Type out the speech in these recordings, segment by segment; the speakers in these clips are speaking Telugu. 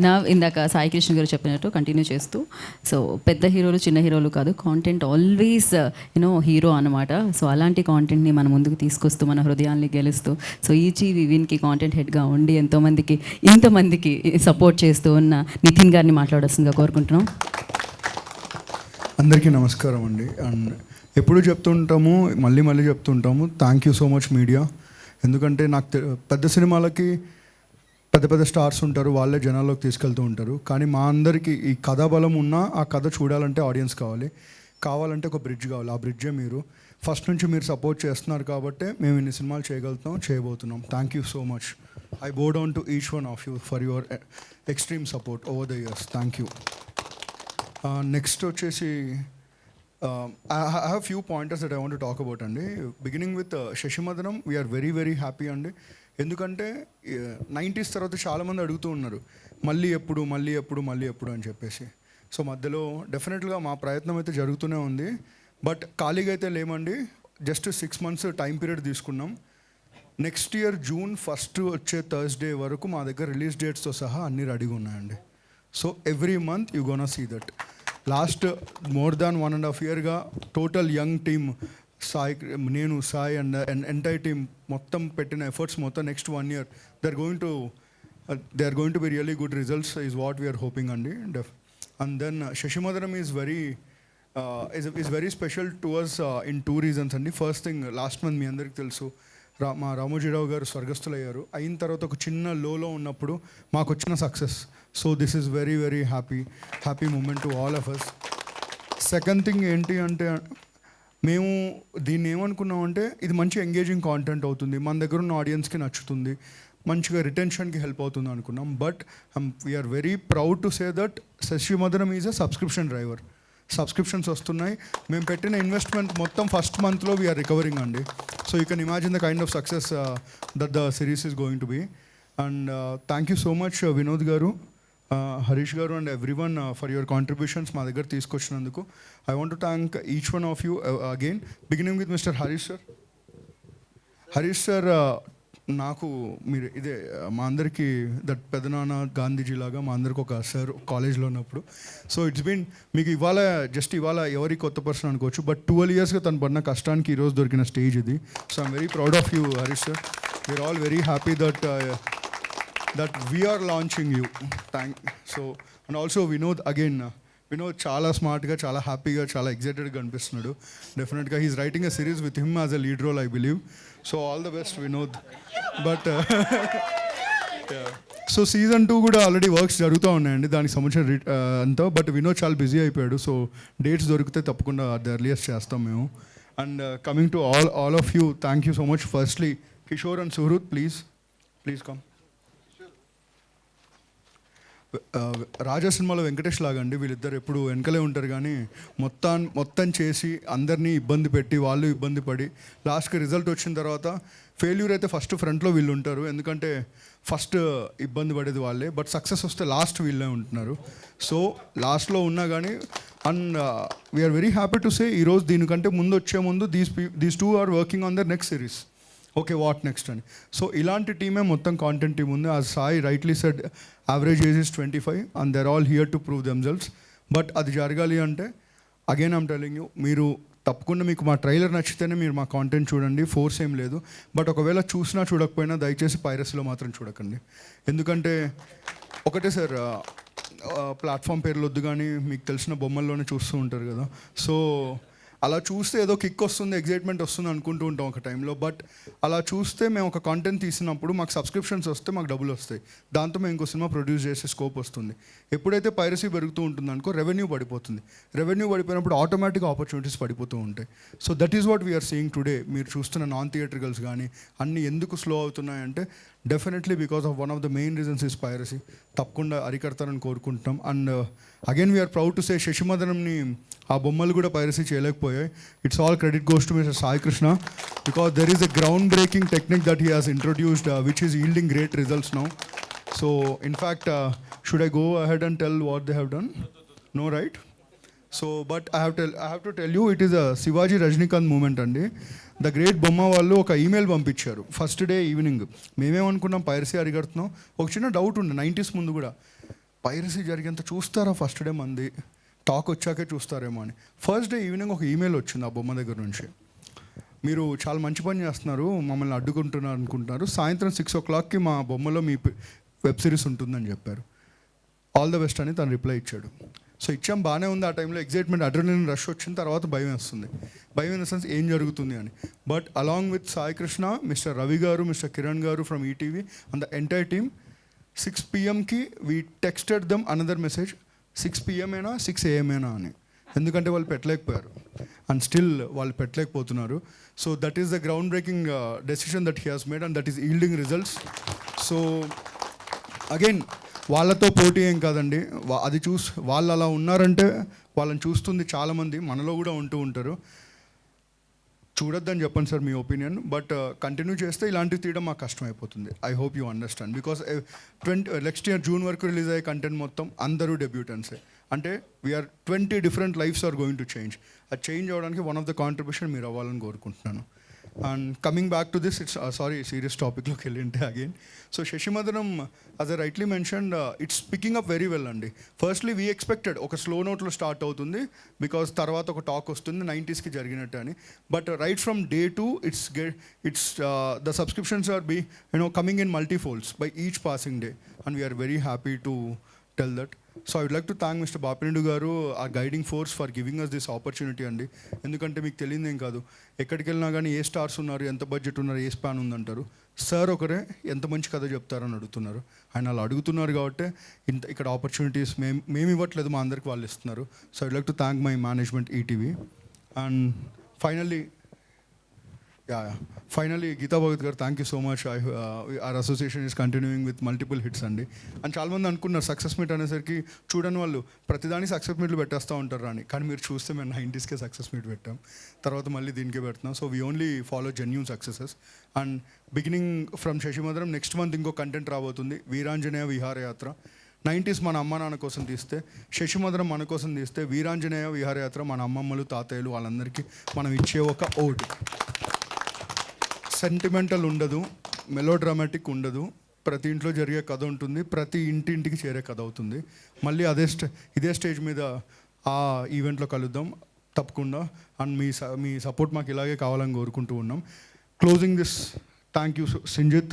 నా ఇందాక సాయి కృష్ణ గారు చెప్పినట్టు కంటిన్యూ చేస్తూ. సో పెద్ద హీరోలు చిన్న హీరోలు కాదు content always you know hero అనమాట సో అలాంటి కాంటెంట్ని మన ముందుకు తీసుకొస్తూ మన హృదయాన్ని గెలుస్తూ సో ఈచి వివిన్కి కాంటెంట్ హెడ్గా ఉండి ఎంతోమందికి ఇంతమందికి సపోర్ట్ చేస్తూ ఉన్న నితిన్ గారిని మాట్లాడాల్సిందిగా కోరుకుంటున్నాం. అందరికీ నమస్కారం అండి. అండ్ ఎప్పుడు చెప్తుంటాము మళ్ళీ మళ్ళీ చెప్తుంటాము. Thank you so much media ఎందుకంటే నాకు పెద్ద సినిమాలకి పెద్ద పెద్ద స్టార్స్ ఉంటారు వాళ్ళే జనాల్లోకి తీసుకెళ్తూ ఉంటారు. కానీ మా అందరికీ ఈ కథా బలం ఉన్నా ఆ కథ చూడాలంటే ఆడియన్స్ కావాలి. కావాలంటే ఒక బ్రిడ్జ్ కావాలి. ఆ బ్రిడ్జే మీరు. ఫస్ట్ నుంచి మీరు సపోర్ట్ చేస్తున్నారు కాబట్టే మేము ఇన్ని సినిమాలు చేయగలుగుతాం చేయబోతున్నాం. Thank you so much I go down to each one of you for your extreme support over the years thank you next వచ్చేసి I have few pointers that I want talk about అండి. Beginning with Sasimadhanam we're very very happy అండి. ఎందుకంటే నైంటీస్ తర్వాత చాలామంది అడుగుతూ ఉన్నారు మళ్ళీ ఎప్పుడు మళ్ళీ ఎప్పుడు మళ్ళీ ఎప్పుడు అని చెప్పేసి. సో మధ్యలో డెఫినెట్గా మా ప్రయత్నం అయితే జరుగుతూనే ఉంది. బట్ ఖాళీగా అయితే లేమండి. Just six months time period తీసుకున్నాం. నెక్స్ట్ ఇయర్ జూన్ ఫస్ట్ వచ్చే థర్స్డే వరకు మా దగ్గర రిలీజ్ డేట్స్తో సహా అన్నీ రెడీగా ఉన్నాయండి. So every month you gonna see that. Last more than one and half ఇయర్గా total young team Sai నేను Sai and and entire team మొత్తం పెట్టిన ఎఫర్ట్స్ మొత్తం next one year they are going to they are going to be really good results is what we're hoping అండి def and then Sasimadhanam is very is is very special to us in two reasons అండి. ఫస్ట్ థింగ్ లాస్ట్ మంత్ మీ అందరికీ తెలుసు రా మా రామోజీరావు గారు స్వర్గస్థులయ్యారు. అయిన తర్వాత ఒక చిన్న లోలో ఉన్నప్పుడు మాకు వచ్చిన success so this is very very happy happy moment to all of us second thing ఏంటి అంటే మేము దీన్ని ఏమనుకున్నామంటే ఇది మంచి ఎంగేజింగ్ కాంటెంట్ అవుతుంది మన దగ్గర ఉన్న ఆడియన్స్కి నచ్చుతుంది మంచిగా రిటెన్షన్కి హెల్ప్ అవుతుంది అనుకున్నాం. But we're very proud to say that Sasimadharam is a subscription driver subscriptions వస్తున్నాయి. మేము పెట్టిన ఇన్వెస్ట్మెంట్ మొత్తం ఫస్ట్ మంత్లో వీఆర్ రికవరింగ్ అండి. So you can imagine the kind of success that the series is going to be and thank you so much Vinod garu Harish garu and everyone for your contributions మా దగ్గర తీసుకొచ్చినందుకు. I want to thank each one of you again beginning with mister Harish sir Harish sir నాకు మీరు ఇదే uh, మా అందరికీ దట్ పెదనాన్న గాంధీజీ లాగా మా అందరికి ఒక సార్ కాలేజ్లో ఉన్నప్పుడు. సో ఇట్స్ బీన్ మీకు ఇవాళ జస్ట్ ఇవాళ ఎవరి కొత్త పర్సన్ అనుకోవచ్చు బట్ ట్వెల్వ్ ఇయర్స్గా తను పడిన కష్టానికి ఈరోజు దొరికిన స్టేజ్ ఇది. So I'm very proud of you Harish sir we're all very happy that that we're launching you thank so and also Vinod again Vinod చాలా స్మార్ట్గా చాలా హ్యాపీగా చాలా ఎగ్జైటెడ్గా కనిపిస్తున్నాడు డెఫినెట్గా he's writing a series with him as a lead role I believe so all the best Vinod but so season two కూడా ఆల్రెడీ వర్క్స్ జరుగుతూ ఉన్నాయండి దానికి సంబంధించిన రి- అంతా. బట్ వినోద్ చాలా బిజీ అయిపోయాడు. సో డేట్స్ దొరికితే తప్పకుండా అది ఎర్లియస్ట్ చేస్తాం మేము. And coming to all all of you thank you so much firstly Kishore and Suhruth please please come Raja సినిమాలో వెంకటేష్ లాగా అండి వీళ్ళిద్దరు ఎప్పుడు వెనకలే ఉంటారు కానీ మొత్తం మొత్తం చేసి అందరినీ ఇబ్బంది పెట్టి వాళ్ళు ఇబ్బంది పడి లాస్ట్కి రిజల్ట్ వచ్చిన తర్వాత ఫెయిల్యూర్ అయితే ఫస్ట్ ఫ్రంట్లో వీళ్ళు ఉంటారు. ఎందుకంటే ఫస్ట్ ఇబ్బంది పడేది వాళ్ళే బట్ సక్సెస్ వస్తే లాస్ట్ వీళ్ళే ఉంటున్నారు. సో లాస్ట్లో ఉన్నా కానీ and we're very happy to say ఈరోజు దీనికంటే ముందు వచ్చే ముందు these these two are working on the next series okay what next అని. సో ఇలాంటి టీమే మొత్తం కాంటెంట్ టీం ఉంది. ఆ Sai rightly said average age is twenty five and they're all here to prove themselves but అది జరగాలి అంటే అగైన్ ఐమ్ టెలింగ్ యూ మీరు తప్పకుండా మీకు మా ట్రైలర్ నచ్చితేనే మీరు మా కాంటెంట్ చూడండి ఫోర్స్ ఏం లేదు. బట్ ఒకవేళ చూసినా చూడకపోయినా దయచేసి పైరస్లో మాత్రం చూడకండి. ఎందుకంటే ఒకటే సార్ ప్లాట్ఫామ్ పేర్లు వద్దు కానీ మీకు తెలిసిన బొమ్మల్లోనే చూస్తూ ఉంటారు కదా. సో అలా చూస్తే ఏదో కిక్ వస్తుంది ఎగ్జైట్మెంట్ వస్తుంది అనుకుంటూ ఉంటాం ఒక టైంలో బట్ అలా చూస్తే మేము ఒక కాంటెంట్ తీసినప్పుడు మాకు సబ్స్క్రిప్షన్స్ వస్తే మాకు డబ్బులు వస్తాయి. దాంతో మేము ఇంకో సినిమా ప్రొడ్యూస్ చేసే స్కోప్ వస్తుంది. ఎప్పుడైతే పైరసీ పెరుగుతూ ఉంటుంది అనుకో రెవెన్యూ పడిపోతుంది. రెవెన్యూ పడిపోయినప్పుడు ఆటోమేటిక్ ఆపర్చునిటీస్ పడిపోతూ ఉంటాయి. So that is what we're seeing today మీరు చూస్తున్న నాన్ థియేట్రికల్స్ కానీ అన్ని ఎందుకు స్లో అవుతున్నాయంటే definitely because of one of the main reasons is piracy తప్పకుండా అరికడతారని కోరుకుంటున్నాం. And again we're proud to say శశిమదనంని ఆ బొమ్మలు కూడా piracy చేయలేకపోయాయి. It's all credit goes to mister Sai Krishna because there is a ground breaking technique that he has introduced which is yielding great results now so in fact should I go ahead and tell what they have done no right so but I have tell I have to tell you it is a Shivaji Rajinikanth moment అండి. ద గ్రేట్ బొమ్మ వాళ్ళు ఒక ఈమెయిల్ పంపించారు. ఫస్ట్ డే ఈవినింగ్ మేమేమనుకున్నాం పైరసీ అరిగడుతున్నాం. ఒక చిన్న డౌట్ ఉండే నైంటీస్ ముందు కూడా. పైరసీ జరిగేంత చూస్తారా ఫస్ట్ డే మంది? టాక్ వచ్చాకే చూస్తారేమో అని. ఫస్ట్ డే ఈవినింగ్ ఒక ఈమెయిల్ వచ్చింది ఆ బొమ్మ దగ్గర నుంచి. మీరు చాలా మంచి పని చేస్తున్నారు మమ్మల్ని అడ్డుకుంటున్నారు అనుకుంటున్నారు. సాయంత్రం సిక్స్ ఓ క్లాక్కి మా బొమ్మలో మీ వెబ్ సిరీస్ ఉంటుందని చెప్పారు. ఆల్ ద బెస్ట్ అని తను రిప్లై ఇచ్చాడు. సో ఇచ్చాం బాగానే ఉంది ఆ టైంలో. ఎగ్జైట్మెంట్ అడ్రినలిన్ రష్ వచ్చిన తర్వాత భయం వేస్తుంది. భయం ఇన్ ద సెన్స్ ఏం జరుగుతుంది అని. But along with Sai Krishna mister Ravi garu mister Kiran garu from ETV and the entire team six పిఎంకి we texted them another message six పిఎంఏనా six ఏఎంఏనా అని. ఎందుకంటే వాళ్ళు పెట్టలేకపోయారు. అండ్ స్టిల్ వాళ్ళు పెట్టలేకపోతున్నారు. So that is the ground breaking decision that he has made and that is yielding results so again వాళ్ళతో పోటీ ఏం కాదండి. వా- అది చూసి వాళ్ళు అలా ఉన్నారంటే వాళ్ళని చూస్తుంది చాలామంది మనలో కూడా ఉంటూ ఉంటారు. చూడొద్దని చెప్పండి సార్ మీ ఒపీనియన్ బట్ uh, కంటిన్యూ చేస్తే ఇలాంటివి తీయడం మాకు కష్టం అయిపోతుంది I hope you understand. Because uh, twenty uh, next year June వరకు రిలీజ్ అయ్యే కంటెంట్ మొత్తం అందరూ డెబ్యూటెన్సే అంటే we're twenty different lifes are going to change. అది చేంజ్ అవ్వడానికి వన్ ఆఫ్ ద కాంట్రిబ్యూషన్ మీరు అవ్వాలని కోరుకుంటున్నాను. And coming back to this it's sorry serious టాపిక్లోకి వెళ్ళింటే again so Sasimadhanam as I rightly mention it's picking up very well అండి ఫస్ట్లీ వీ ఎక్స్పెక్టెడ్ ఒక స్లో నోట్లో స్టార్ట్ అవుతుంది బికాస్ తర్వాత ఒక టాక్ వస్తుంది నైంటీస్కి జరిగినట్టు అని. But right from day two it's get it's the subscriptions are be you know coming in multi folds by each passing day and we're very happy to tell that so I would like to thank mister Bapireddy garu a guiding force for giving us this opportunity అండి. ఎందుకంటే మీకు తెలియదు ఏం కాదు. ఎక్కడికి వెళ్ళినా కానీ ఏ స్టార్స్ ఉన్నారు ఎంత బడ్జెట్ ఉన్నారు ఏ స్పాన్ ఉందంటారు. సార్ ఒకరే ఎంత మంచి కథ చెప్తారని అడుగుతున్నారు. ఆయన అలా అడుగుతున్నారు కాబట్టి ఇంత ఇక్కడ ఆపర్చునిటీస్ మేము మేము ఇవ్వట్లేదు మా అందరికి వాళ్ళు ఇస్తున్నారు. So I'd like to thank my management ETV and finally finally Geetha Bhagat garu thank you so much our association is continuing with multiple hits అండి అండ్ చాలామంది అనుకున్నారు సక్సెస్ మీట్ అనేసరికి చూడని వాళ్ళు ప్రతిదాని సక్సెస్ మీట్లు పెట్టేస్తూ ఉంటారు అని కానీ మీరు చూస్తే మేము నైంటీస్కే సక్సెస్ మీట్ పెట్టాం. తర్వాత మళ్ళీ దీనికే పెడుతున్నాం. So we only follow genuine successes and beginning from Sasimadhanam next month ఇంకో కంటెంట్ రాబోతుంది. వీరాంజనేయ విహారయాత్ర నైంటీస్ మన అమ్మ నాన్న కోసం తీస్తే శశిమధురం మన కోసం తీస్తే వీరాంజనేయ విహారయాత్ర మన అమ్మమ్మలు తాతయ్యలు వాళ్ళందరికీ మనం ఇచ్చే ఒక ఓటు. సెంటిమెంటల్ ఉండదు మెలో డ్రామాటిక్ ఉండదు. ప్రతి ఇంట్లో జరిగే కథ ఉంటుంది ప్రతి ఇంటింటికి చేరే కథ అవుతుంది. మళ్ళీ అదే స్టే ఇదే స్టేజ్ మీద ఆ ఈవెంట్లో కలుద్దాం తప్పకుండా. అండ్ మీ స- మీ సపోర్ట్ మాకు ఇలాగే కావాలని కోరుకుంటూ ఉన్నాం. Closing this thank you Sinjith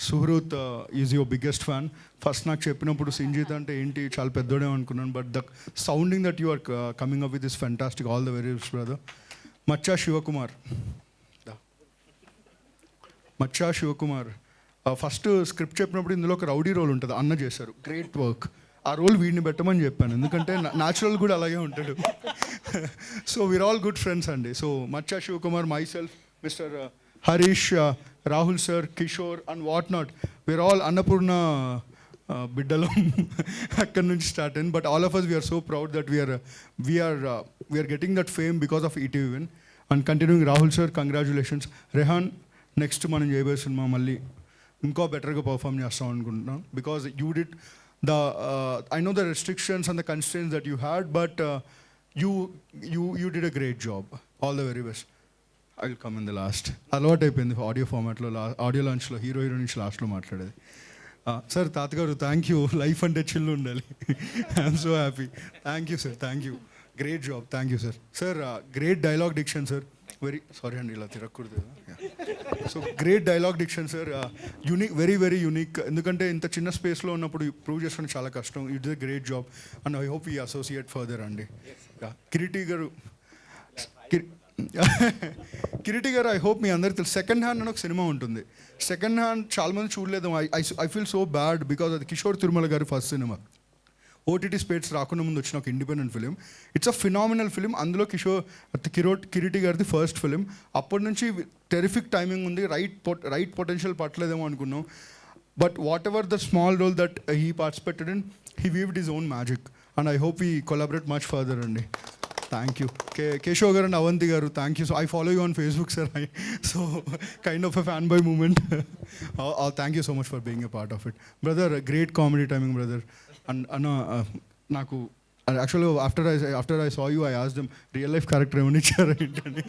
Suhruth is your biggest fan first నాకు చెప్పినప్పుడు సింజిత్ అంటే ఏంటి చాలా పెద్దోడే అనుకున్నాను but the sounding that you are coming up with this fantastic all the very brother మచ్చా శివకుమార్ మచ్చా శివకుమార్. ఫస్ట్ స్క్రిప్ట్ చెప్పినప్పుడు ఇందులో ఒక రౌడీ రోల్ ఉంటుంది. అన్న చేశారు. గ్రేట్ వర్క్ ఆ రోల్ వీడిని పెట్టమని చెప్పాను. ఎందుకంటే న్యాచురల్ కూడా అలాగే ఉంటాడు. So we're all good friends అండి. So Maccha Shivakumar myself mister Harish Rahul sir Kishore and what not we're all Annapurna uh, uh, uh అక్కడి నుంచి స్టార్ట్ అయింది. But all of us we're so proud that we're we're we're getting that fame because of ETV Win and continuing Rahul sir congratulations Rehan next మనం చేయబోయే సినిమా మళ్ళీ ఇంకా బెటర్గా పర్ఫామ్ చేస్తాం అనుకుంటున్నాం. Because you did the I know the restrictions and the constraints that you had but you you you did a great job all the very best I will come in the last అలవాటు అయిపోయింది ఆడియో ఫార్మాట్లో లా ఆడియో లాంచ్లో హీరో హీరో నుంచి లాస్ట్లో మాట్లాడేది. సార్ తాతగారు థ్యాంక్ యూ లైఫ్ అంటే చిల్లు ఉండాలి. I'm so happy thank you sir thank you great job thank you sir sir great dialogue diction sir very sorry అండి ఇలా తిరగకూడదు. So great dialogue diction sir unique very very unique ఎందుకంటే ఇంత చిన్న స్పేస్లో ఉన్నప్పుడు ప్రూవ్ చేసుకోవడం చాలా కష్టం. It's a great job and I hope ఈ అసోసియేట్ ఫర్దర్ అండి Yeah. కిరీటి గారు కిరి- కిరీటి గారు ఐ హోప్ మీ అందరికి తెలుసు. సెకండ్ హ్యాండ్ అని ఒక సినిమా ఉంటుంది. సెకండ్ హ్యాండ్ చాలామంది చూడలేదు. I I feel so bad because అది కిషోర్ తిరుమల గారి ఫస్ట్ సినిమా ఓటీటీ స్పేట్స్ రాకుండా ముందు వచ్చిన ఒక independent film it's a phenomenal film అందులో కిషోర్ కిరోట్ కిరీటి గారిది ఫస్ట్ ఫిలిం అప్పటి నుంచి టెరిఫిక్ టైమింగ్ ఉంది. రైట్ రైట్ పొటెన్షియల్ పట్టలేదేమో అనుకున్నాం. But whatever the small role that he participated in he weaved his own magic and I hope he collaborate much further అండి థ్యాంక్ యూ కే కేశవ్ గారు అండ్ అవంతి గారు thank you so I follow you on Facebook sir I so kind of a fan by moment thank you so much for being a part of it brother great comedy timing brother and అన్న uh, నాకు యాక్చువల్గా after I after I saw you I as them real life character ఏమైనా ఇచ్చారా? ఏంటని.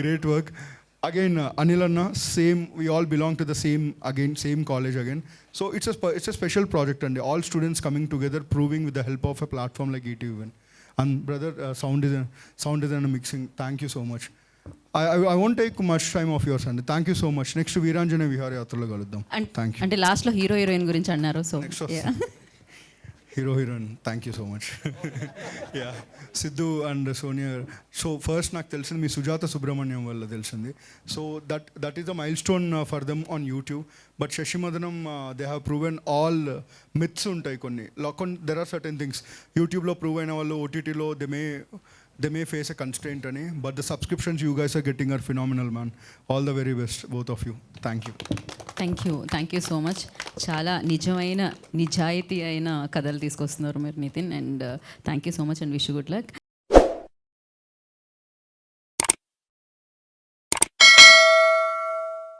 Great work again uh, anil anna same we all belong to the same again same college again. So it's a spe- it's a special project and all students coming together proving with the help of a E uh, sound design sound design and mixing thank you so much I, I, I won't take much time of yours and thank you so much next వీరాంజనే విహార యాత్రలో కలుద్దాం అండ్ థ్యాంక్ యూ అంటే లాస్ట్లో హీరో హీరోయిన్ గురించి అన్నారు so next hero heroine thank you so much yeah Siddhu and Sonia so first నాకు తెలిసింది మీ సుజాత సుబ్రహ్మణ్యం వల్ల తెలిసింది. So that that is the milestone for them on YouTube but Sashimadanam they have proven all myths ఉంటాయి కొన్ని. Look there are certain things యూట్యూబ్లో ప్రూవ్ అయిన వాళ్ళు ఓటీటీలో they may they may face a constant అని but the subscriptions you guys are getting are phenomenal man all the very best both of you thank you thank you thank you so much చాలా నిజమైన నిజాయితీ అయిన కథలు తీసుకొస్తున్నారు మీరు Nithin and thank you so much and wish good luck